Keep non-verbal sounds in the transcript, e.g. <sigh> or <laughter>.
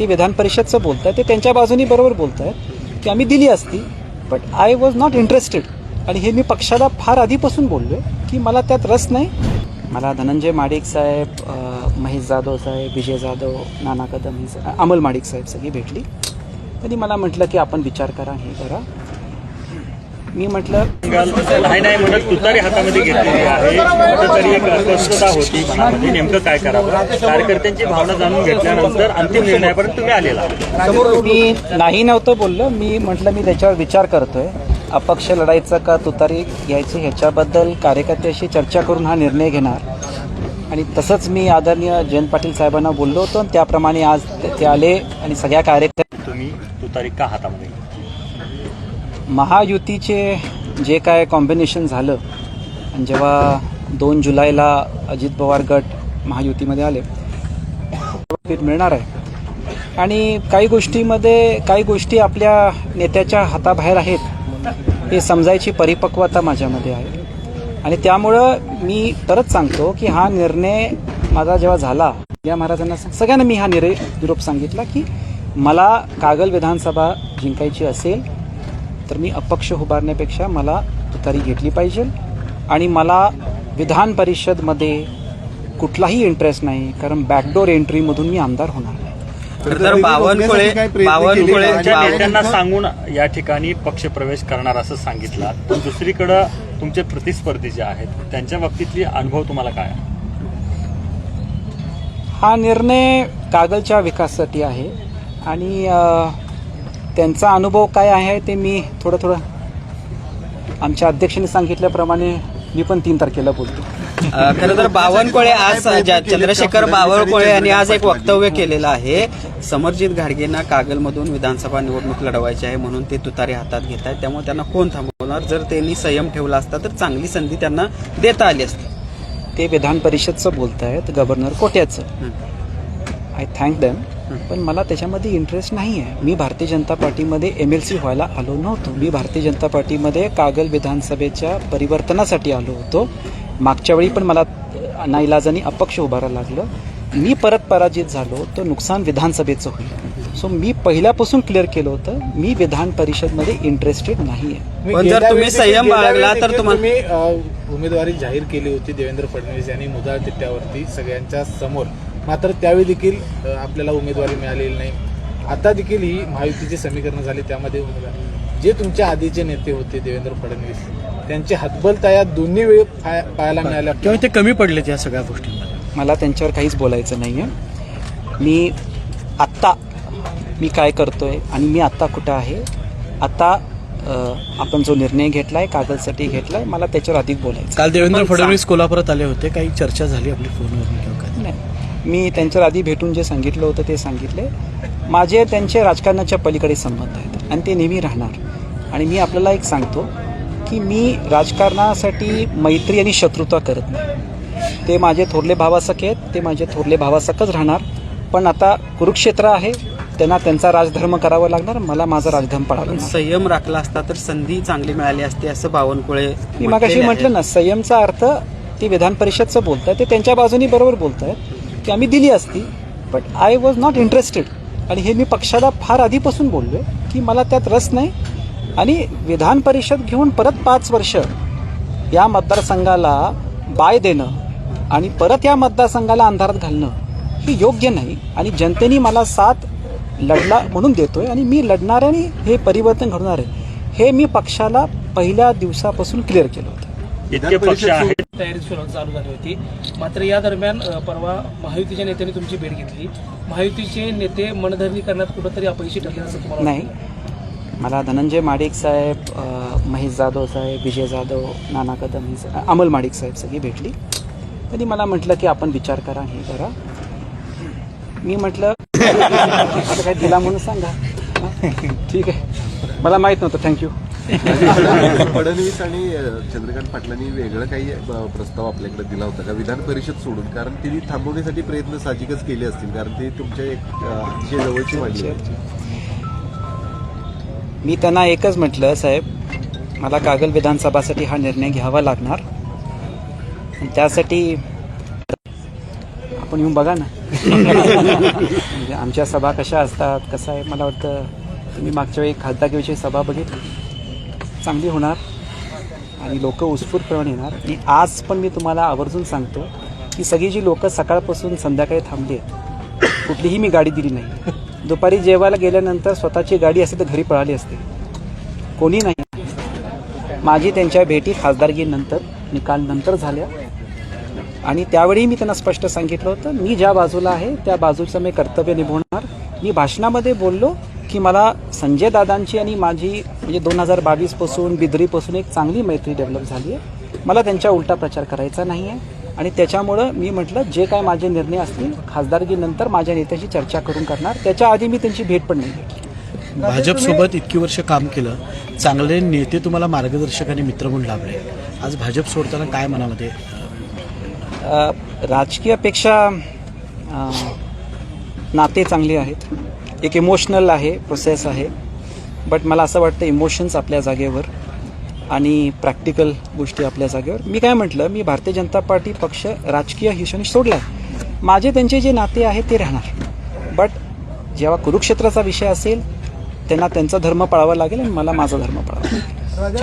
ते विधान परिषदचं बोलत आहे ते त्यांच्या बाजूनी बरोबर बोलत आहेत की आम्ही दिली असती but I was not interested आणि हे मी पक्षाला फार आधीपासून बोललो आहे की मला त्यात रस नाही. मला धनंजय माडिक साहेब महेश जाधव साहेब विजय जाधव नाना कदम अमल माडिक साहेब सगळी भेटली. त्यांनी मला म्हटलं की आपण विचार करा हे करा. मी म्हटलं नाही नाही म्हणत तुतारी हातामध्ये घेतलेली आहे. कुठेतरी एक अस्वस्थता होती मनामध्ये नेमकं काय करावं? कार्यकर्त्यांची भावना जाणून घेतल्यानंतर अंतिम निर्णयापर्यंत तुम्ही आलेला मी नाही नव्हतं बोललो. मी म्हटलं मी त्याच्यावर विचार करतोय. अपक्ष लढायचं का तुतारी घ्यायची? ह्याच्याबद्दल कार्यकर्त्याशी चर्चा करून हा निर्णय घेणार. आणि तसंच मी आदरणीय जयंत पाटील साहेबांना बोललो होतो. त्याप्रमाणे आज ते आले आणि सगळ्या कार्यकर्त्या तुम्ही तुतारी का हातामध्ये? महायुतीचे जे काय कॉम्बिनेशन झालं आणि जेव्हा दोन जुलैला अजित पवार गट महायुतीमध्ये आले मिळणार आहे. आणि काही गोष्टीमध्ये काही गोष्टी आपल्या नेत्याच्या हाताबाहेर आहेत हे समजायची परिपक्वता माझ्यामध्ये आहे. आणि त्यामुळं मी परत सांगतो की हा निर्णय माझा जेव्हा झाला या महाराजांना सांग- सगळ्यांना मी हा निर्णय निरोप सांगितला की मला कागल विधानसभा जिंकायची असेल तर मी अपक्ष उभारण्यापेक्षा मला तुतारी घेतली पाहिजे. आणि मला विधान परिषदमध्ये कुठलाही इंटरेस्ट नाही कारण बॅकडोर एंट्रीमधून मी आमदार होणार नाही. तर बावनकुळे बावनकुळे नेत्यांना सांगून या ठिकाणी पक्षप्रवेश करणार असं सांगितलं. पण दुसरीकडं तुमचे प्रतिस्पर्धी जे आहेत त्यांच्या बाबतीतली अनुभव तुम्हाला काय आहे? हा निर्णय कागलच्या विकासासाठी आहे. आणि त्यांचा अनुभव काय आहे ते मी थोडं थोडं आमच्या अध्यक्षांनी सांगितल्याप्रमाणे मी पण तीन तारखेला बोलतो. खरं तर बावनकुळे आज चंद्रशेखर बावनकुळे यांनी आज एक वक्तव्य केलेलं आहे. समरजित घाडगेंना कागलमधून विधानसभा निवडणूक लढवायची आहे म्हणून ते तुतारी हातात घेत आहेत. त्यामुळे त्यांना कोण थांबवणार? जर त्यांनी संयम ठेवला असता तर चांगली संधी त्यांना देता आली असती. ते विधान परिषदचं बोलत आहेत गव्हर्नर कोट्याचं. आय थँक दॅम पण मला त्याच्यामध्ये इंटरेस्ट नाही आहे मी भारतीय जनता पार्टीमध्ये एम एल सी व्हायला आलो नव्हतो. मी भारतीय जनता पार्टीमध्ये कागल विधानसभेच्या परिवर्तनासाठी आलो होतो. मागच्या वेळी पण मला नाईलाजानी अपक्ष उभारायला लागलं. मी परत पराजित झालो तर नुकसान विधानसभेचं होईल. सो मी पहिल्यापासून क्लिअर केलं होतं मी विधान परिषदमध्ये इंटरेस्टेड नाही आहे पण जर तुम्ही संयम बाळगला तर तुम्हाला- तुम्ही अ, उमेदवारी जाहीर केली होती देवेंद्र फडणवीस यांनी मुदा तिट्ट्यावरती सगळ्यांच्या समोर. मात्र त्यावेळी देखील आपल्याला उमेदवारी मिळालेली नाही. आता देखील ही महायुतीची समीकरण झाली त्यामध्ये उमेदवार. जे तुमच्या आधीचे नेते होते देवेंद्र फडणवीस त्यांचे हातबलता या दोन्ही वेळी पाय- पाहायला मिळाल्या. किंवा ते कमी पडलेत या सगळ्या गोष्टींमध्ये? मला त्यांच्यावर काहीच बोलायचं नाही आहे मी आत्ता मी काय करतोय आणि मी आत्ता कुठं आहे? आता अ, आपण जो निर्णय घेतला आहे कागदसाठी घेतला आहे मला त्याच्यावर अधिक बोलायचं. काल देवेंद्र फडणवीस कोल्हापुरात आले होते काही चर्चा झाली आपली फोनवर किंवा काय? नाही. मी त्यांच्यावर आधी भेटून जे सांगितलं होतं ते सांगितले. माझे त्यांचे राजकारणाच्या पलीकडे संबंध आहेत आणि ते नेहमी राहणार. आणि मी आपल्याला एक सांगतो की मी राजकारणासाठी मैत्री आणि शत्रुता करत नाही. ते माझे थोरले भावासक आहेत ते माझे थोरले भावासकच राहणार. पण आता कुरुक्षेत्र आहे त्यांना त्यांचा राजधर्म करावा लागणार मला माझा राजधर्म पाळावा पण लागणार. संयम राखला असता तर संधी चांगली मिळाली असती असं बावनकुळे मी मागाशी म्हटलं ना संयमचा अर्थ ते विधान परिषदचं बोलत आहे ते त्यांच्या बाजूनी बरोबर बोलत आहेत की आम्ही दिली असती but I was not interested आणि हे मी पक्षाला फार आधीपासून बोललो आहे की मला त्यात रस नाही. आणि विधान परिषद घेऊन परत पाच वर्ष या मतदारसंघाला बाय देणं आणि परत या मतदारसंघाला अंधारात घालणं हे योग्य नाही. आणि जनतेने मला साथ लढला म्हणून देतोय आणि मी लढणार आहे आणि हे परिवर्तन घडणार आहे. हे मी पक्षाला पहिल्या दिवसापासून क्लिअर केलं होतं. इतके पक्ष आहेत. तयारी सुरू चालू झाली होती. मात्र या दरम्यान परवा महायुतीच्या नेत्यांनी तुमची भेट घेतली. महायुतीचे नेते मनधरणी करण्यात कुठंतरी अपयशी ठरले असं तुम्हाला नाही. मला धनंजय माडिक साहेब महेश जाधव साहेब विजय जाधव नाना कदम हे स- अमल माडिक साहेब सगळी भेटली. त्यांनी मला म्हटलं की आपण विचार करा हे करा. मी म्हटलं आता <laughs> काय दिला म्हणून सांगा? ठीक आहे. मला माहीत नव्हतं. थँक्यू फडणवीस आणि चंद्रकांत पाटलांनी वेगळं काही प्रस्ताव आपल्याकडे दिला होता का? विधान परिषद सोडून. कारण त्यांनी थांबवण्यासाठी प्रयत्न साहजिकच केले असतील. कारण ते तुमच्या एक अतिशय जवळची मांडली. मी त्यांना एकच म्हटलं साहेब मला कागल विधानसभासाठी हा निर्णय घ्यावा लागणार. त्यासाठी आपण येऊन बघा ना. म्हणजे आमच्या सभा कशा असतात कसं आहे मला वाटतं तुम्ही मागच्या वेळी खासदारकीविषयी सभा बघितली. चांगली होणार आणि लोक उत्स्फूर्तपणे येणार. आणि आज पण मी तुम्हाला आवर्जून सांगतो की सगळी जी लोकं सकाळपासून संध्याकाळी थांबली आहेत कुठलीही मी गाडी दिली नाही. दुपारी जेवायला गेल्यानंतर स्वतःची गाडी असते तर घरी पळाली असते. कोणी नाही. माझी त्यांच्या भेटी खासदारकीनंतर निकाल नंतर झाल्या. आणि त्यावेळी मी त्यांना स्पष्ट सांगितलं होतं मी ज्या बाजूला आहे त्या बाजूचं मी कर्तव्य निभवणार. मी भाषणामध्ये बोललो की मला संजय दादांची आणि माझी म्हणजे दोन हजार बावीसपासून बिदरीपासून एक चांगली मैत्री डेव्हलप झाली आहे. मला त्यांच्या उलटा प्रचार करायचा नाही आहे. आणि त्याच्यामुळं मी म्हटलं जे काय माझे निर्णय असतील खासदारकीनंतर माझ्या नेत्याशी चर्चा करून करणार. त्याच्या आधी मी त्यांची भेट पण नाही घेतली. भाजपसोबत इतकी वर्ष काम केलं चांगले नेते तुम्हाला मार्गदर्शक आणि मित्र म्हणून लाभले. आज भाजप सोडताना काय मनामध्ये? राजकीयपेक्षा नाते चांगले आहेत. एक इमोशनल आहे प्रोसेस आहे. बट मला असं वाटतं इमोशन्स आपल्या जागेवर आणि प्रॅक्टिकल गोष्टी आपल्या जागेवर. मी काय म्हटलं मी भारतीय जनता पार्टी पक्ष राजकीय हिशोबाने सोडला आहे माझे त्यांचे जे नाते आहेत ते राहणार. बट जेव्हा कुरुक्षेत्राचा विषय असेल त्यांना त्यांचा धर्म पाळावा लागेल आणि मला माझा धर्म पाळावा लागेल.